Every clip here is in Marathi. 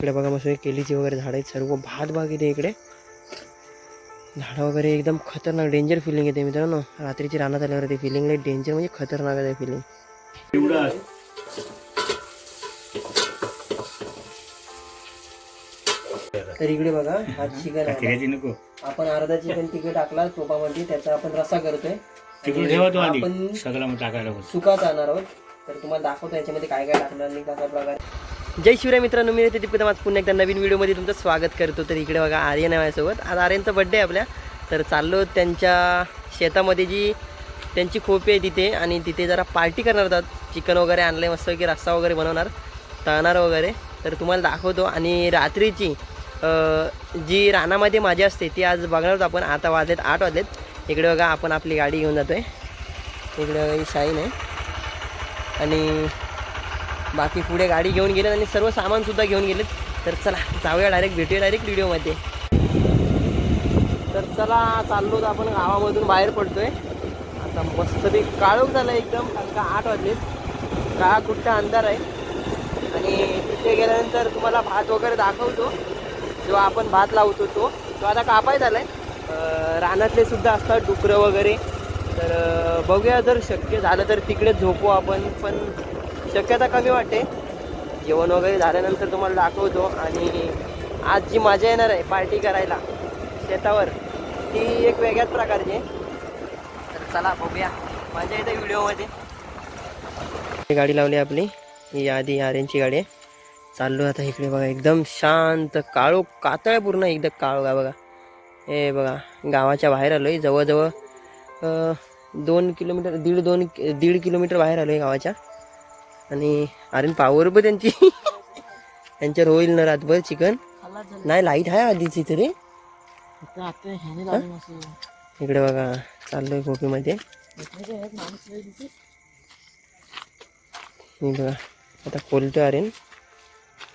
इकडे बघा मस्त केलीची वगैरे झाडं आहेत सर्व भात बाग येते इकडे. झाडं वगैरे एकदम खतरनाक डेंजर फिलिंग येते मित्रांनो. रात्रीची रानात आल्यावर ते फिलिंग डेंजर म्हणजे खतरनाक आहे फिलिंग तर इकडे बघा हा चिकन आपण अर्धा चिकन तिकडे टाकला तोपामध्ये त्याचा आपण रस्सा करतोय. आपण सुकाच आणणार आहोत. तर तुम्हाला दाखवतो याच्यामध्ये काय काय टाकणार नाही कसा प्रकारे. जय शिवराय मित्रांनो मी तिथे आज पुन्हा एकदा नवीन व्हिडिओमध्ये तुमचं स्वागत करतो. तर इकडे बघा आर्यन आहे माझ्यासोबत. आज आर्यनचा बड्डे आहे आपल्या. तर चाललो त्यांच्या शेतामध्ये जी त्यांची खोपी आहे तिथे आणि तिथे जरा पार्टी करणार होतात. चिकन वगैरे आणलं मस्त की रस्सा वगैरे बनवणार तळणार वगैरे. तर तुम्हाला दाखवतो. आणि रात्रीची जी रानामध्ये माझी असते ती आज बघणार आहोत आपण. आता वाजलेत आठ वाजलेत. इकडे बघा आपण आपली गाडी घेऊन जातो इकडे बघा ही शाईन आहे. आणि बाकी पुढे गाडी घेऊन गेलेत आणि सर्व सामानसुद्धा घेऊन गेलेत. तर चला जाऊया डायरेक्ट भेटूया डायरेक्ट व्हिडिओमध्ये. तर चला चाललो तर आपण गावामधून बाहेर पडतोय. आता मस्त ते काळोख झालं एकदम कारण का आठ वाजलेत काळा कुठचा अंधार आहे. आणि तिथे गेल्यानंतर तुम्हाला भात वगैरे दाखवतो. जो आपण भात लावतो तो. तो आता कापाय झाला आहे रानातले सुद्धा असतात डुकरं वगैरे. तर बघूया जर शक्य झालं तर तिकडे झोपू आपण. पण शक्यता कमी वाटते. जेवण वगैरे झाल्यानंतर तुम्हाला दाखवतो आणि आज जी मजा येणार आहे पार्टी करायला शेतावर ती एक वेगळ्याच प्रकारची आहे. तर चला बघूया. मजा येते व्हिडिओमध्ये. गाडी लावली आपली. ही आधी आर्यनची गाडी आहे. चाललो आता इकडे बघा. एकदम शांत काळो कातळ पूर्ण एकदम काळो का बघा. हे बघा गावाच्या बाहेर आलो आहे जवळजवळ दोन किलोमीटर दीड दोन दीड किलोमीटर बाहेर आलो आहे गावाच्या. आणि अरे पावर पण त्यांची. त्यांच्यावर होईल ना रातभर चिकन? नाही लाइट आहे आधीची तरी इकडे बघा चाललोय कोपीमध्ये हे बघा आता खोलतो अरे.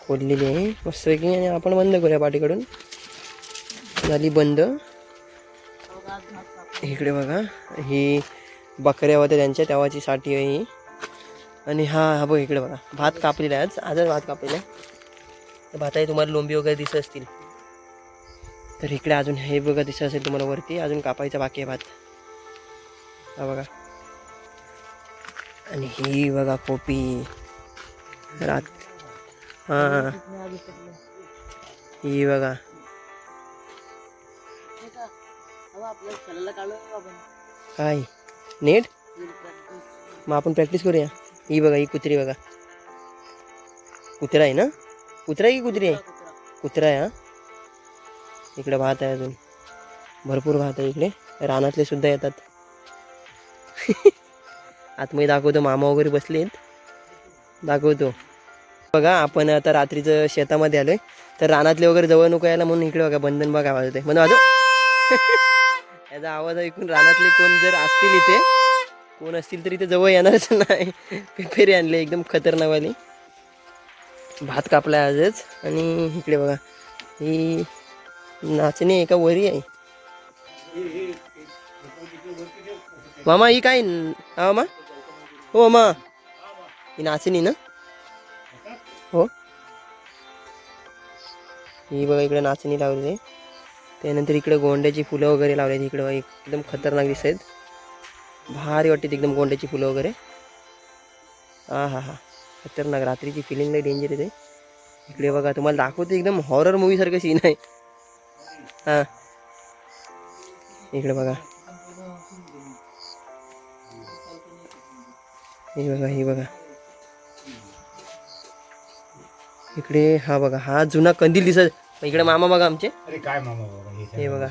खोललेली आहे. की आणि आपण बंद करूया पाठीकडून. झाली बंद. इकडे बघा ही बकऱ्या होत्या त्यांच्या तेव्हाची साठी आहे ही. आणि हा हा बघ इकडे बघा. भात कापलेला आहे आज. आजच भात कापलेला आहे. भाताही तुम्हाला लोंबी वगैरे दिसत असतील. तर इकडे अजून हे बघा दिसत असेल तुम्हाला वरती. अजून कापायचा बाकी आहे भात. हा बघा. आणि ही बघा कोपी रात. हां. ही बघा. काय? नेट? मग आपण प्रॅक्टिस करूया. ही बघा ही कुत्री बघा कुत्रा आहे ना कुत्रा आहे की कुत्री आहे कुत्रा आहे हा इकडे भात आहे अजून भरपूर भात आहे इकडे रानातले सुद्धा येतात आतमध्ये दाखवतो मामा वगैरे बसलेत दाखवतो बघा आपण आता रात्रीचं शेतामध्ये आलोय तर रानातले वगैरे जवळ नको यायला म्हणून इकडे बघा बंधन बघा आवाज होते म्हणून वाजव याचा आवाज ऐकून रानातले कोण जर असतील इथे कोण असतील तर ते जवळ येणारच नाही. पेपेरी आणले एकदम खतरनाकवाली. भात कापलाय आजच. आणि इकडे बघा ही नाचणी एका वरी आहे? मामा ही काय? हा मामा? हो मा ही नाचणी ना? हो. ही बघा इकडे नाचणी लावली आहे. त्यानंतर इकडे गोंड्याची फुलं वगैरे लावली आहेत. इकडे एकदम खतरनाक दिसत आहेत. भारी वाटते एकदम गोंड्याची फुलं वगैरे. हा हा. हा खतरनाक. रात्रीची फिलिंग लई डेंजर येते इकडे बघा तुम्हाला दाखवते एकदम हॉरर मूवीसारखं सीन आहे. हां. इकडे बघा. हे बघा हे बघा. इकडे हा बघा हा जुना कंदील दिसत. इकडे मामा बघा आमचे. अरे काय मामा हे हे बघा.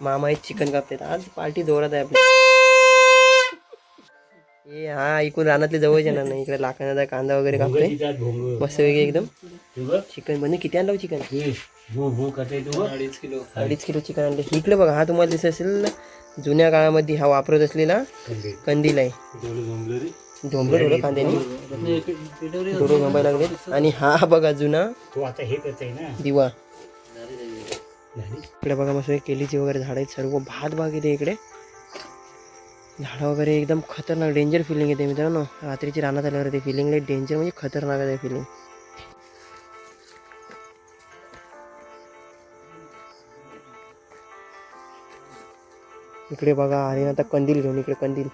मामा एक चिकन कापतात. आज पार्टी जोरात आहे आपली. हे हा ऐकून रानातले जवळ येणार नाही. इकडे लाकडाचा कांदा वगैरे कापतोय. मस्त वेगळे एकदम. चिकन म्हणजे किती आणलं चिकन? अडीच किलो. अडीच किलो चिकन आणले. इकडे बघा हा तुम्हाला दिसत असेल जुन्या काळामध्ये हा वापरत असलेला कंदील. आहे. झोंबलं थोडं कांद्याने. थोडं झोंबायला लागले आणि हा बघा जुना तो आता हे करत आहे ना? दिवा. इकडे बघा मस्त केलीची वगैरे झाडं आहेत. सर्व भात बाग येते इकडे. झाडं वगैरे एकदम खतरनाक डेंजर फिलिंग येते मित्रांनो. रात्रीची रानात आल्यावर ते फिलिंग लई डेंजर म्हणजे खतरनाक आहे फिलिंग इकडे बघा आणि आता कंदील घेऊन इकडे कंदील.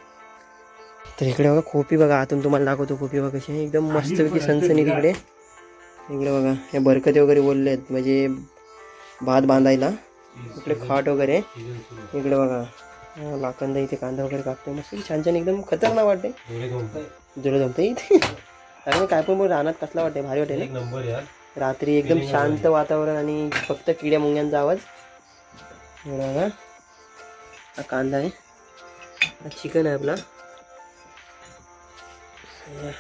तर इकडे बघा खोपी बघा आतून तुम्हाला दाखवतो खोपी बघा कशी एकदम मस्तपैकी सनसनी तिकडे इकडे बघा हे बरकते वगैरे बोलले आहेत म्हणजे भात बांधायला. इकडे खाट वगैरे. इकडे बघा. लाकंद इथे कांदा वगैरे कापतोय मस्त. छान छान एकदम खतरनाक वाटते तुला जमते इथे. अरे काय पण रानात कसला वाटते भारी वाटेल? नंबर रात्री एकदम शांत वातावरण आणि फक्त किड्या मुंग्यांचा आवाज. हा. कांदा आहे. हा चिकन आहे आपला.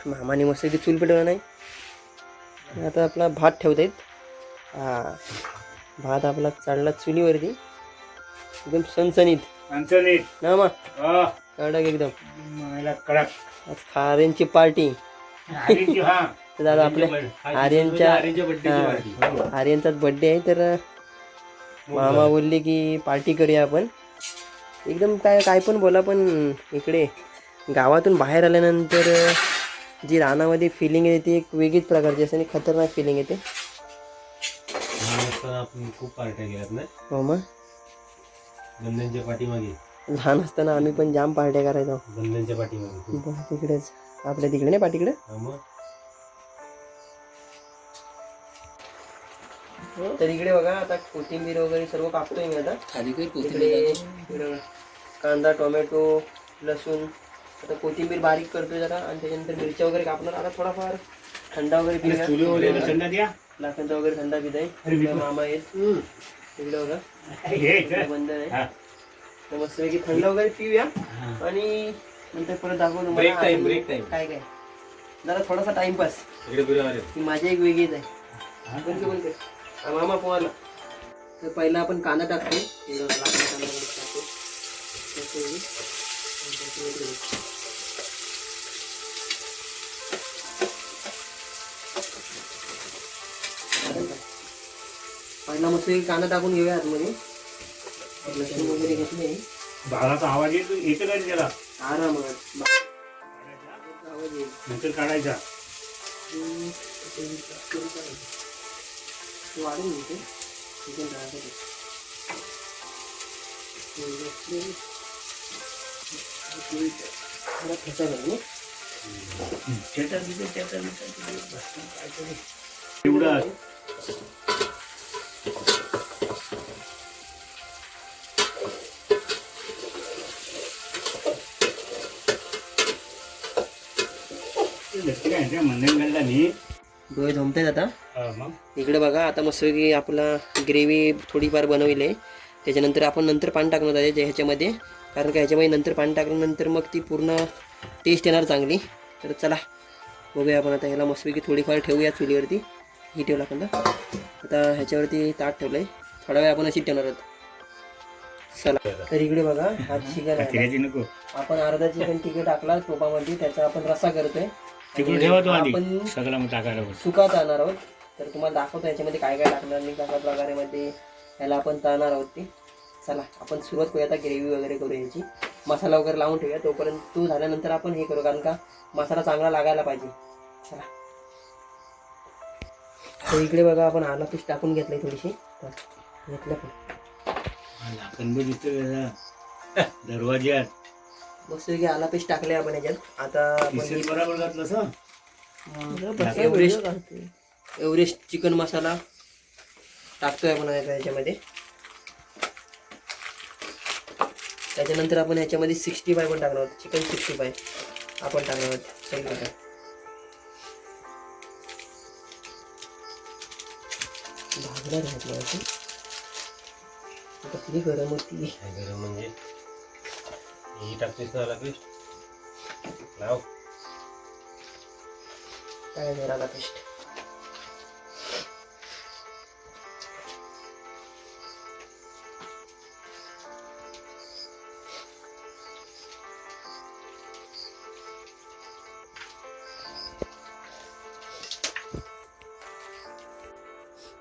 मामाने मस्त इथे चूल पेटवला नाही. आता आपला भात ठेवता येत हा. भात आपला चढला चुलीवरती. एकदम सणसणीत. ना हा. कडक एकदम. मला कडक. आज खारेंची पार्टी. हा. दादा आपल्या आर्यनच्या हा. आर्यनचाच बर्थडे आहे तर मामा बोलले की पार्टी करूया आपण. एकदम काय काय पण बोला पण इकडे गावातून बाहेर आल्यानंतर जी रानामध्ये फिलिंग येते ती एक वेगळीच प्रकारची असते आणि खतरनाक फिलिंग येते. आपण खूप पार्ट्या केल्यात ना. हो मग. पाठीमागे. लहान असताना आम्ही पण जाम पार्ट्या करायचो. पाठीमागे. तिकडेच. आपल्या तिकडे नाही पाठीकडे? हा मग? तर इकडे बघा आता कोथिंबीर वगैरे सर्व कापतोय मी आता. बघा. कांदा टोमॅटो लसूण. आता कोथिंबीर बारीक करतोय जरा आणि त्याच्यानंतर मिरच्या वगैरे कापणार. आता थोडाफार थंडा वगैरे द्या. लाखांचा वगैरे थंडा पित इकडे मामा आहेत इकडे बघा. बंद आहे. तर मस्तपैकी थंड वगैरे पिऊया. आणि नंतर परत दाखवू तुम्हाला Break time, अजून break time. काय काय. जरा थोडासा टाइमपास माझी एक वेगळीच आहे. कोणती कोणते? मामा पोहाला तर पहिला आपण कांदा टाकतो कांदा टाकतो पहिला मस्त कांदा टाकून घेऊया आतमध्ये. लसूण वगैरे घेतले. बाळाचा आवाज येतो येतो का रे त्याला? आरामात. आवाज येईल नंतर काढायचा. वाढून घेते. चिकन एवढं. डोळे झोमतायत आता. हा, इकडे बघा आता मस्त की आपला ग्रेव्ही थोडीफार बनवली आहे. त्याच्यानंतर आपण नंतर पाणी टाकणार आहे जे ह्याच्यामध्ये. कारण का ह्याच्यामध्ये नंतर पाणी टाकल्यानंतर मग ती पूर्ण टेस्ट येणार चांगली. तर चला बघूया आपण आता ह्याला मस्तपैकी थोडीफार ठेवूया चुलीवरती. ही ठेवला कांदा आता ह्याच्यावरती ताट ठेवलं आहे थोडा वेळ आपण अशीच ठेवणार आहोत. चला तर इकडे बघा हा चिकन आपण अर्धा चिकन तिकडे टाकला टोपामध्ये. त्याचा आपण रस्सा करतोय. तिकडे आणि ठेवा तो आधी. आपण सगळं मग टाकायला. सुका तळणार आहोत. तर तुम्हाला दाखवतो याच्यामध्ये काय काय टाकणार आणि कशा प्रकारे मध्ये याला आपण तळणार आहोत ते. चला आपण सुरुवात करूया आता ग्रेव्ही वगैरे करू याची. मसाला वगैरे लावून ठेवूया. तोपर्यंत तू झाल्यानंतर आपण हे करू कारण का मसाला चांगला लागायला पाहिजे. चला. तर इकडे बघा आपण आला पीस टाकून घेतलंय थोडीशी. घेतलं पण. बी त्याचा. दरवाज्यात. मस्त की आला पीस टाकले आपण याच्यात. आता एव्हरेस्ट एव्हरेस्ट चिकन मसाला टाकतोय आपण याच्यामध्ये. त्याच्यानंतर आपण याच्यामध्ये सिक्स्टी फाय पण टाकणार आहोत. चिकन सिक्स्टी फाय आपण टाकणार आहोत. सगळीकडे असं कसली गरम होती. गरम म्हणजे? ही टाकतेस ना पेस्ट? लाव. पेस्ट.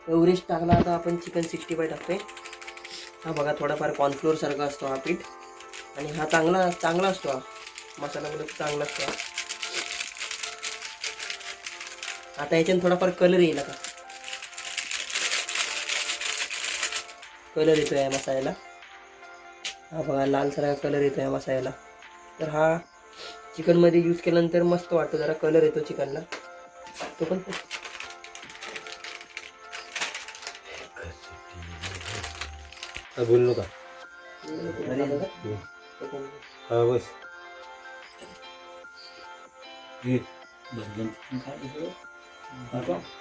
एव्हरेस्ट टाकला आता आपण चिकन सिक्स्टी फाय टाकतोय. हा बघा थोडाफार कॉर्नफ्लोअर सारखा असतो हा पीठ. आणि हा चांगला चांगला असतो हा मसाला वगैरे चांगला असतो हा आता याच्यात थोडाफार कलर येईल आता. कलर येतो या मसाल्याला. हा बघा लाल सगळा कलर येतो या मसाल्याला. तर हा चिकनमध्ये यूज केल्यानंतर मस्त वाटतो जरा कलर येतो चिकनला तो पण बोलू नका. हा बस.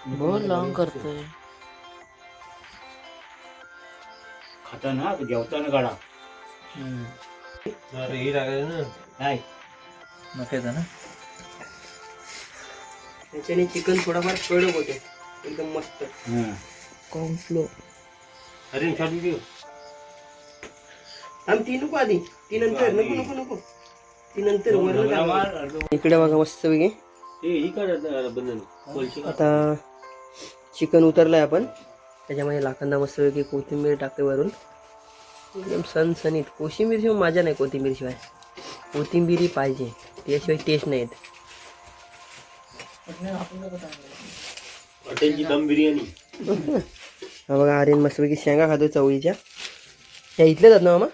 बहुत लॉंग करतोय. खाताना जेवताना काढा ही टाकायचं ना. काय नकायचं ना त्याच्याने चिकन थोडाफार कडक होते. एकदम मस्त. हा. कॉर्नफ्लो अरे शॉर्ट व्हिडिओ आम्ही ती नको आधी. ती नंतर नको नको नको ती नंतर वरनं इकडे बघा मस्त वेगळे काढ आता चिकन उतरलंय आपण. त्याच्यामध्ये लाखांदा मस्त वेगळी कोथिंबीर टाकते वरून. एकदम सणसणीत कोशिंबीर शिवाय माझ्या नाही कोथिंबीर शिवाय. कोथिंबीर पाहिजे. त्याशिवाय टेस्ट नाही येत. हॉटेलची दम बिर्याणी. हा बघा आर्यन मस्तपैकी शेंगा खातो चवळीच्या. त्या इथल्याच आहेत ना मामा?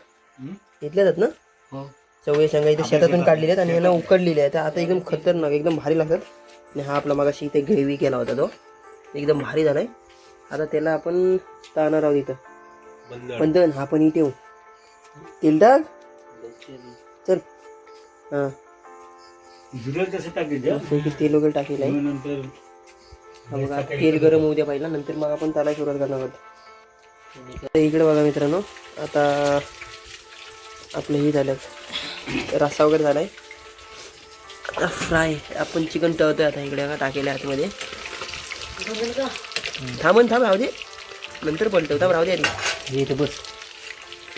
इथल्याच आहेत ना? हो. चवळी शेंगा इथे शेतातून काढलेल्या आहेत आणि यांना उकडलेल्या आहेत. आता एकदम खतरनाक एकदम भारी लागतात. आणि हा आपला मागाशी इथे ग्रेव्ही केला होता तो. एकदम भारी झालाय. आता त्याला आपण ताणार आहोत इथं बंधन. हा पण इथे येऊ. तेल टाक. चल. हां. तेल वगैरे टाकेल आहे. हा बघा तेल गरम होऊ द्या पहिला. नंतर मग आपण त्याला सुरुवात करणार आहोत. इकडे बघा मित्रांनो आता आपलं हे झालं. रस्सा वगैरे झालाय. आता फ्राय. आपण चिकन तळतोय आता इकडे बघा टाकेल्या आतमध्ये. थांबन थांब राहू दे नंतर पलटव थांब राहू दे आधी इथे बस.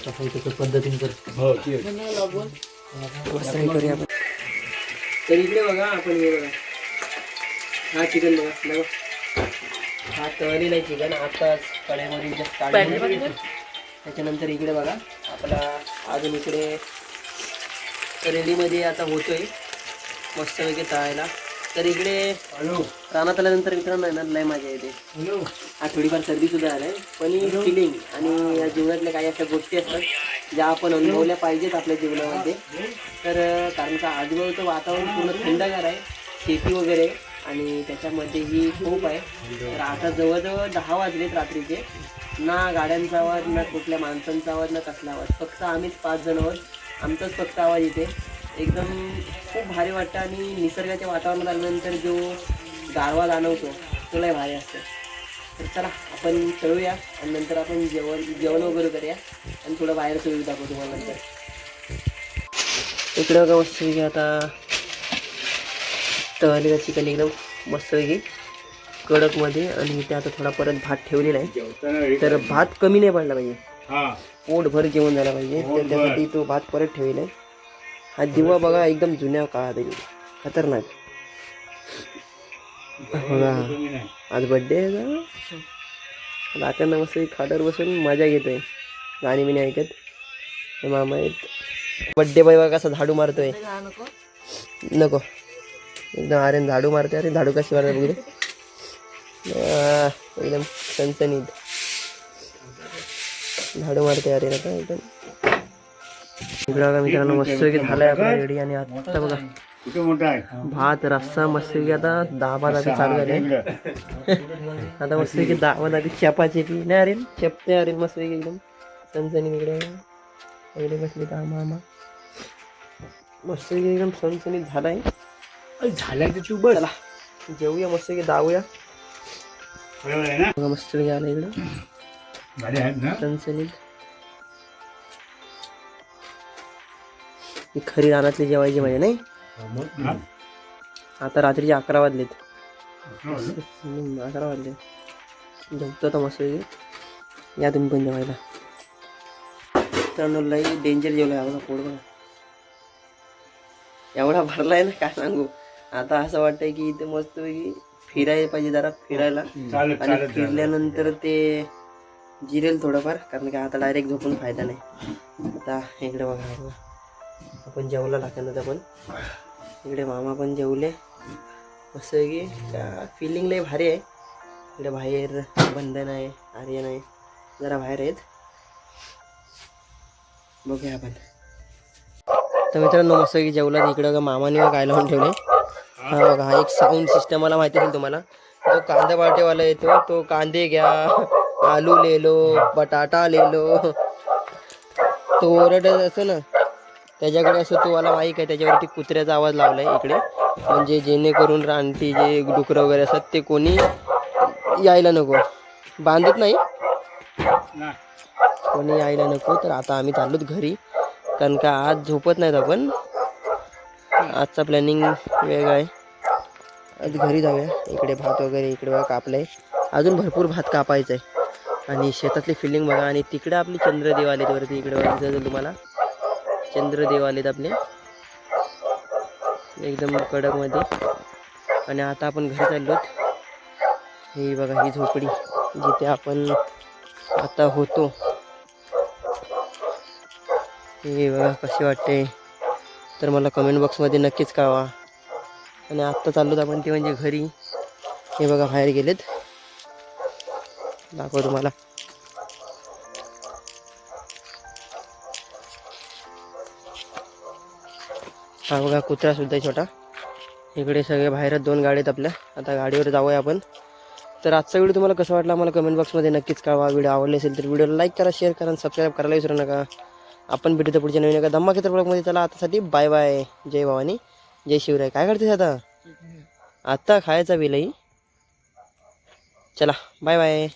तसं पद्धतीने कर. हो हे करूया आपण. तर इकडे बघा आपण हे बघा. हा चिकन बघा बघा. हा तळलेला आहे चिकन. just काढलेलं. त्याच्यानंतर इकडे बघा आपला अजून इकडे रेडीमध्ये आता होतोय. मस्तपैकी तळायला. तर इकडे रानात आल्यानंतर मित्रांनो आहे ना लय मजा येते. हॅलो. हा थोडीफार सर्दी सुद्धा आलाय पण ही फिलिंग आणि या जीवनातल्या काही अशा गोष्टी असतात ज्या आपण अनुभवल्या पाहिजेत आपल्या जीवनामध्ये. तर कारण का आजूबाजूचं वातावरण पूर्ण थंडगार आहे शेती वगैरे आणि त्याच्यामध्ये ही खूप आहे. तर आता जवळजवळ दहा वाजलेत रात्रीचे. ना गाड्यांचा आवाज ना कुठल्या माणसांचा आवाज ना कसला आवाज. फक्त आम्हीच पाच जण आहोत. आमचाच फक्त आवाज इथे. एकदम खूप भारी वाटतं आणि निसर्गाच्या वातावरणात आल्यानंतर जो गारवा जाणवतो तो लय भारी असतो. तर चला आपण चळूया आणि नंतर आपण जेवण जेवण वगैरे करूया आणि थोडं बाहेर सुरू दाखवू तुम्हाला नंतर. इकडं बघा मस्तपैकी आता तळलेलं चिकन एकदम मस्तपैकी कडकमध्ये आणि इथे आता थोडा परत भात ठेवलेला आहे. हे तर भात कमी नाही पडला पाहिजे. हा. पोटभर जेवण झालं पाहिजे. तर. त्यासाठी तो भात परत ठेवलेला आहे. हा दिवा बघा एकदम जुन्या काळात आहे. खतरनाक. बघा. आज बड्डे आहे का रात्यांना मस्त खाटावर बसून मजा घेतोय. गाणी बिणी ऐकत. हे मामा आहेत. बड्डे बाय बघा कसा झाडू मारतोय. नको. एकदम आर्यन झाडू मारते अरे झाडू कशी मारते बघू एकदम सणसणीत झाडू मारते अरे आता एकदम बघा मित्रांनो मस्त झालाय आपला रेडी आणि आता बघा. भात रस्सा मस्त आता दहा आता चालू झाले. आता मस्त की दहा आधी चपाची ती नाही अरे चपते अरे मस्त एकदम सणसणी इकडे. इकडे बसली का मामा. मस्त एकदम सणसणीत झालाय. झाल्या त्याची बस. जेवूया मस्त की दावूया बरोबर आहे ना बघा मस्त आलं इकडं गाडी आहेत ना ही खरी रानातली जेवायची म्हणजे नाही? आता रात्रीचे अकरा वाजलेत? हम्म, अकरा वाजले झोपतो तर मस्त या तुम्ही पण जेवायला मित्रांनो लई डेंजर जेवलं बघा पोट बघा एवढा भरलाय ना काय सांगू आता असं वाटतंय की इथे मस्त फिरायला पाहिजे जरा फिरायला. चालत आणि चालत. फिरल्यानंतर ते जिरेल थोडंफार कारण की आता डायरेक्ट झोपून फायदा नाही. आता इकडे बघा. आपण जेवला टाकण्यात आपण इकडे मामा पण जेवले. मस्त की फिलिंग लय भारी आहे. इकडे बाहेर बंधन आहे आर्यन आहे जरा बाहेर आहेत. बघूया आपण. तर मित्रांनो मस्त की जेवला. इकडं मामाने काय लावून ठेवले. हा बघा हा एक साऊंड सिस्टम मला माहिती असेल तुम्हाला. जो कांदा पाटेवाला येतो तो कांदे घ्या आलू लेलो बटाटा लेलो. तो ओरडत असतो ना त्याच्याकडे असं तो मला माहीत आहे त्याच्यावरती कुत्र्याचा आवाज लावलाय इकडे. म्हणजे जेणेकरून रानटी जे डुकरं वगैरे असतात ते कोणी यायला नको. बांधत नाही. कोणी यायला नको तर आता आम्ही चाललोत घरी. कारण का आज झोपत नाहीत आपण. आजचा प्लॅनिंग वेगळा आहे. आज घरी जाऊया. इकडे भात वगैरे इकडे बघा कापलाय. अजून भरपूर भात कापायचा आहे. आणि शेतातली फिलिंग बघा. आणि तिकडे आपली चंद्रदेव आलेत वरती. इकडे बघा तुम्हाला. चंद्रदेव आलेत आपले. एकदम कडकमध्ये आणि आता आपण घरी चाललो ही बघा ही झोपडी. जिथे आपण आता होतो. हे बघा कसे वाटते. तर मला कमेंट बॉक्समध्ये नक्कीच कळवा. आणि आत्ता चाललोत आपण ते म्हणजे घरी. हे बघा बाहेर गेलेत. दाखव तुम्हाला. हा बघा कुत्रा सुद्धा आहे छोटा. इकडे सगळे बाहेरच दोन गाड्या आहेत आपल्या. आता गाडीवर जाऊया आपण. तर आजचा व्हिडिओ तुम्हाला कसा वाटला? मला कमेंट बॉक्समध्ये नक्कीच कळवा. व्हिडिओ आवडले असेल तर व्हिडिओला लाईक करा शेअर करा आणि सबस्क्राईब करायला विसरू नका. आपण भेटू तर पुढच्या नवीन एका धम्मा क्षेत्र ब्लॉगमध्ये चला आतासाठी बाय बाय जय भवानी जय शिवराय. काय करतेस आता? आता खायचा बिलही चला बाय बाय